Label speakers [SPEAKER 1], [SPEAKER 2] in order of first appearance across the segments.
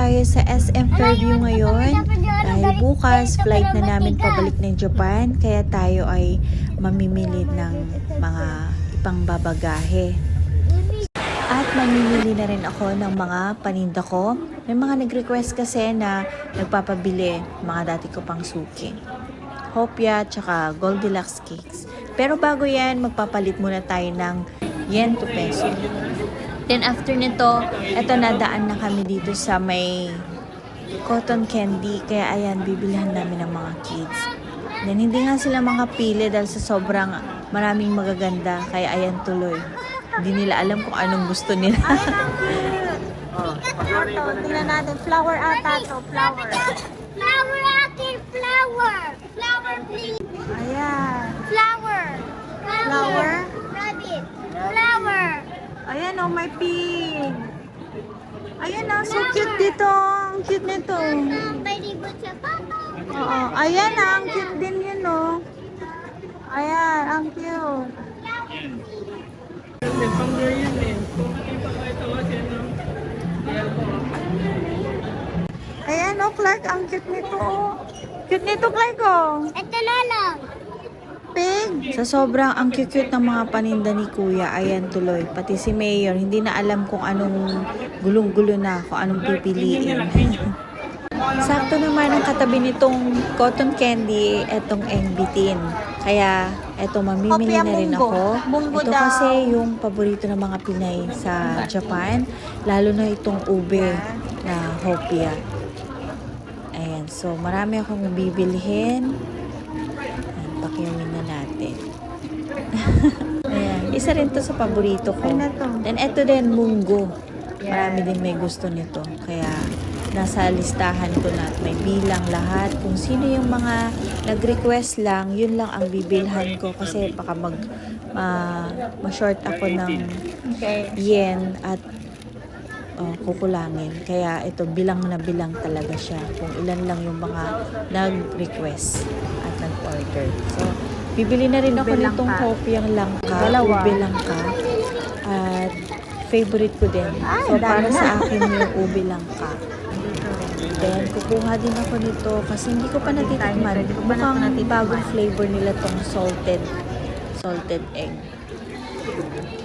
[SPEAKER 1] tayo sa SM Fairview ngayon dahil bukas flight na namin pabalik ng Japan kaya tayo ay mamimili ng mga ipang babagahe. At mamimili na rin ako ng mga paninda ko. May mga nag-request kasi na nagpapabili mga dati ko pang suki. Hopia tsaka Goldilocks cakes. Pero bago yan, magpapalit muna tayo ng yen to peso. Then after nito, eto nadaan na kami dito sa may cotton candy. Kaya ayan, bibilihan namin ng mga kids. Then hindi nga sila makapili dahil sa sobrang maraming magaganda. Kaya ayan tuloy. Hindi nila alam kung anong gusto nila.
[SPEAKER 2] Ito, tingnan natin. Flower ata to. Flower.
[SPEAKER 3] Flower akin, flower. Flower, please.
[SPEAKER 2] Ayan.
[SPEAKER 3] Flower.
[SPEAKER 2] Flower?
[SPEAKER 3] Rabbit.
[SPEAKER 2] Ayan oh, may pink. Ayan oh, so cute dito. Ang cute nito. Oo. Ayan ah, ang cute din yun oh. Ayan, ang cute. Ayan oh, Clark, ang cute nito oh. Cute nito, Clark oh.
[SPEAKER 3] Ito lolo.
[SPEAKER 2] Pink.
[SPEAKER 1] Sa sobrang ang cute ng mga paninda ni Kuya, ayan tuloy. Pati si Mayor, hindi na alam kung anong gulong-gulo na, kung anong pipiliin. Sakto naman ang katabi nitong cotton candy, etong engbitin. Kaya, eto mamimili na rin ako.
[SPEAKER 2] Munggo
[SPEAKER 1] Ito kasi yung paborito ng mga Pinay sa Japan. Lalo na itong ube na hopia. Ayan, so marami akong bibilhin. Ayan, pakiawin na natin. Ayan, isa rin to sa paborito ko.
[SPEAKER 2] Ano to?
[SPEAKER 1] Then eto din, munggo. Marami din may gusto nito. Kaya nasa listahan ko na at may bilang lahat. Kung sino yung mga nag-request lang, yun lang ang bibilhan ko kasi baka mag ma- ma-short ako ng
[SPEAKER 2] Okay.
[SPEAKER 1] yen at uh, kukulangin. Kaya ito, bilang na bilang talaga siya. Kung ilan lang yung mga nag-request at nag-order. So, bibili na rin ako nitong
[SPEAKER 2] langka.
[SPEAKER 1] kopyang langka.
[SPEAKER 2] Dalawa.
[SPEAKER 1] Ube langka. At favorite ko din.
[SPEAKER 2] Ay,
[SPEAKER 1] So, para
[SPEAKER 2] na.
[SPEAKER 1] sa akin yung ube langka. Then, kukuha din ako nito kasi hindi ko pa natitikman. Mukhang bagong flavor nila tong salted salted egg.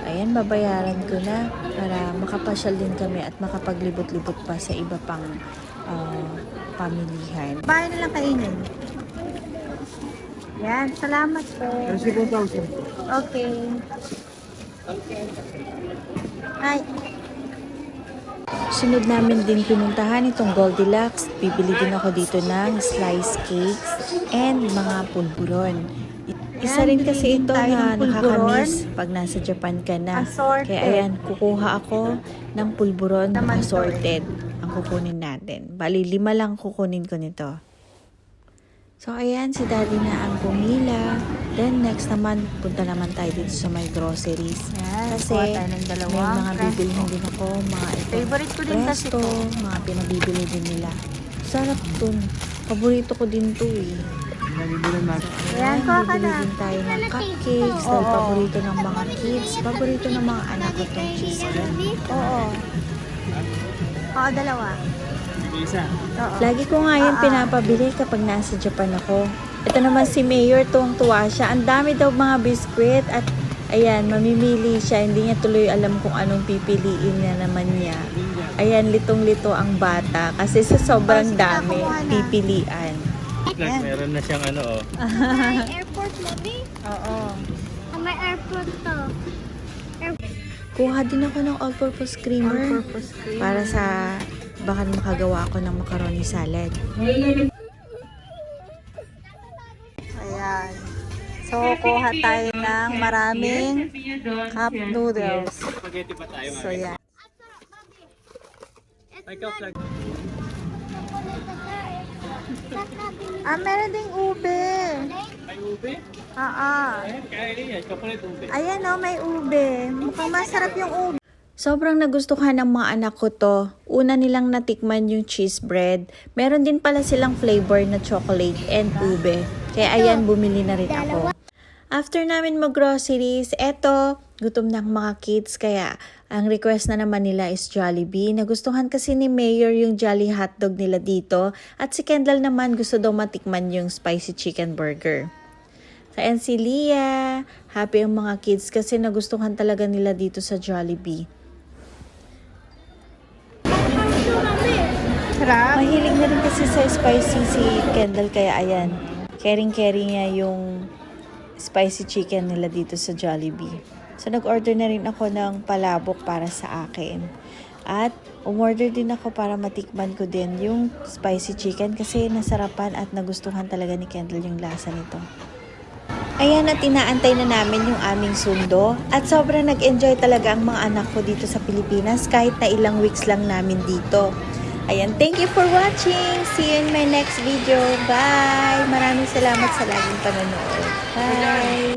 [SPEAKER 1] Ayan, babayaran ko na para makapasyal din kami at makapaglibot-libot pa sa iba pang ah, pamilihan.
[SPEAKER 2] Bahay na lang kainin. Yan, salamat po. Okay. Ay,
[SPEAKER 1] Sunod namin din pinuntahan itong Goldilocks. Bibili din ako dito ng slice cakes and mga pulburon. Isa rin kasi ito na nakakamiss pag nasa Japan ka na.
[SPEAKER 2] Assorted.
[SPEAKER 1] Kaya ayan, kukuha ako ng pulburon
[SPEAKER 2] to
[SPEAKER 1] assorted ang kukunin natin. Bali, lima lang kukunin ko nito. So, ayan, si daddy na ang pumila. Then, next naman, punta naman tayo dito sa may groceries.
[SPEAKER 2] yan.
[SPEAKER 1] Kasi,
[SPEAKER 2] tayo ng dalawa.
[SPEAKER 1] may mga
[SPEAKER 2] Presto.
[SPEAKER 1] bibilhin din ako, mga ito.
[SPEAKER 2] Favorite ko din kasi to.
[SPEAKER 1] mga pinabibili din nila. Sarap to. Paborito ko din to eh.
[SPEAKER 2] Ayan, kuha ka
[SPEAKER 1] bibili
[SPEAKER 2] na.
[SPEAKER 1] din tayo ng cupcakes. Dahil
[SPEAKER 2] Oo.
[SPEAKER 1] paborito ng mga kids. Paborito ng mga anak ko tong cheesecake.
[SPEAKER 2] Oo. Oo, dalawa. Oo.
[SPEAKER 1] Lagi ko nga yan
[SPEAKER 2] Ah, ah.
[SPEAKER 1] pinapabili kapag nasa Japan ako. Ito naman si Mayor, tuwang-tuwa siya. Ang dami daw mga biskwit at ayan, mamimili siya. Hindi niya tuloy alam kung anong pipiliin niya naman niya. Ayan, litong-lito ang bata kasi sa sobrang dami
[SPEAKER 2] na.
[SPEAKER 1] pipilian.
[SPEAKER 2] Yan.
[SPEAKER 4] Meron na siyang ano oh.
[SPEAKER 3] May airport, mommy.
[SPEAKER 2] Oo.
[SPEAKER 3] Ah, May airport to.
[SPEAKER 1] Kuha din ako ng all-purpose creamer
[SPEAKER 2] All-purpose cream.
[SPEAKER 1] para sa baka makagawa ako ng macaroni salad.
[SPEAKER 2] Ayan. So, kuha tayo ng maraming cup noodles. So, yan. Ah, meron ding ube.
[SPEAKER 4] Ay, ube.
[SPEAKER 2] Ah, ah.
[SPEAKER 4] Ayan, kaya yan. Kapalit ube.
[SPEAKER 2] Ayan oh, may ube. Mukhang masarap yung ube.
[SPEAKER 1] Sobrang nagustuhan ng mga anak ko to. Una nilang natikman yung cheese bread. Meron din pala silang flavor na chocolate and ube. Kaya ayan, bumili na rin ako. After namin mag-groceries, eto, gutom na mga kids. Kaya Ang request na naman nila is Jollibee. Nagustuhan kasi ni Mayor yung Jolly Hotdog nila dito. At si Kendall naman gusto daw matikman yung spicy chicken burger. Sa si Leah, happy ang mga kids kasi nagustuhan talaga nila dito sa Jollibee.
[SPEAKER 2] Sarap.
[SPEAKER 1] Mahilig na rin kasi sa spicy si Kendall kaya ayan. Caring-caring niya yung spicy chicken nila dito sa Jollibee. So nag-order na rin ako ng palabok para sa akin. At umorder din ako para matikman ko din yung spicy chicken kasi nasarapan at nagustuhan talaga ni Kendall yung lasa nito. Ayan at inaantay na namin yung aming sundo at sobrang nag-enjoy talaga ang mga anak ko dito sa Pilipinas kahit na ilang weeks lang namin dito. Ayan, thank you for watching. See you in my next video. Bye! Maraming salamat sa laging panonood. Bye!